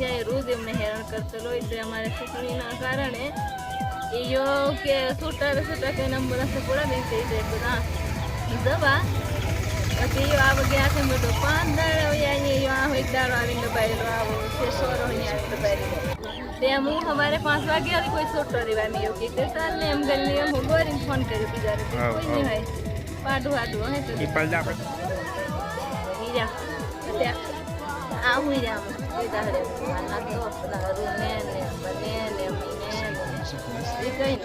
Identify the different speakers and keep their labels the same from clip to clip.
Speaker 1: જગ્યાએ રોજ એમને હેરાન કરતો હોય તો અમારે ચૂંટણીના કારણે એ યો કે છૂટા છૂટા કે નંબર હશે પૂરા દઈ જઈ જાય બધા દવા પછી આ વગેરે આખે મોટો પાન દાળ હોય અહીંયા આ હોય દાળ આવીને દબાયેલો આવો છે સોરો અહીંયા આવીને દબાયેલો ત્યાં હું સવારે પાંચ વાગે આવી કોઈ છોટો રેવાની એવું કે ચાલ ને એમ ગલ્લી એમ ગોરીને ફોન કર્યો બીજા કોઈ નહીં હોય. પાડું હાડું હે તો બીજા ત્યાં આ હું જામ એ દાડે આના દોસ્ત ના ને બને ને મીને ને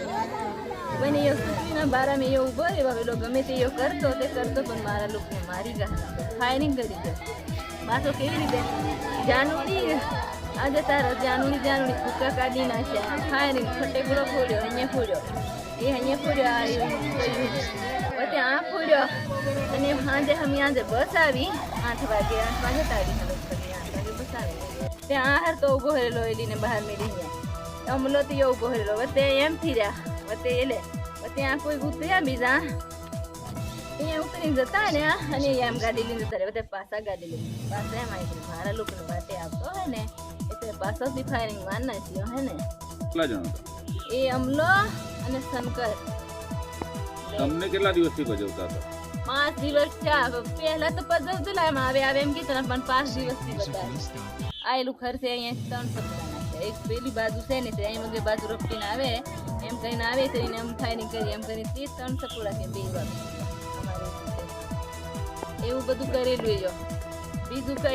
Speaker 1: બને એ સુધીના બારામાં એવું બોલે બાબેલો ગમે તે એવું કરતો તે કરતો પણ મારા લોકોને મારી ગયા ફાયરિંગ કરી દે પાછો કેવી રીતે જાનુડી આજે તારા જાનુડી જાનુડી કુકા કાઢી નાખ્યા ફાયરિંગ ફટેકડો ફોડ્યો અહીંયા ફોડ્યો એ અહીંયા ફોડ્યો આ પછી આ ફોડ્યો. અને સાંજે અમે આજે બસ આવી. આઠ વાગે આઠ વાગે તારી આઠ વાગે બસ આવી. ત્યાં આહાર તો ઊભો રહેલો એલીને બહાર મેળી ગયા. અમલો તો એવો ઊભો રહેલો. વતે એમ ફીર્યા. રહ્યા વતે એલે. વતે આ કોઈ ઉતર્યા બીજા. અહીંયા ઉતરીને જતા ને અને એમ ગાડી લઈને જતા બધા પાછા ગાડી લઈને. પાછા એમ આવી. મારા લોકો બાટે આવતો હોય ને એટલે પાછળથી ફાયરિંગ માર નાખ્યો હે ને. એ અમલો અને શંકર.
Speaker 2: તમને કેટલા દિવસથી ભજવતા હતા?
Speaker 1: પાંચ દિવસ થયા. પહેલા તો પજવતું લાય આવે આવે એમ કીધું ને પણ પાંચ દિવસથી બધા આયેલું ખર્ચે અહીંયા ત્રણ સપ્તાહ એક પેલી બાજુ છે ને ત્યાં અહીં મગે બાજુ રોપટીને આવે. એમ કહીને આવે તો એને એમ ફાયરિંગ કરી એમ કરીને તે ત્રણ સપોડા કે બે વાર એવું બધું કરેલું જો બીજું કઈ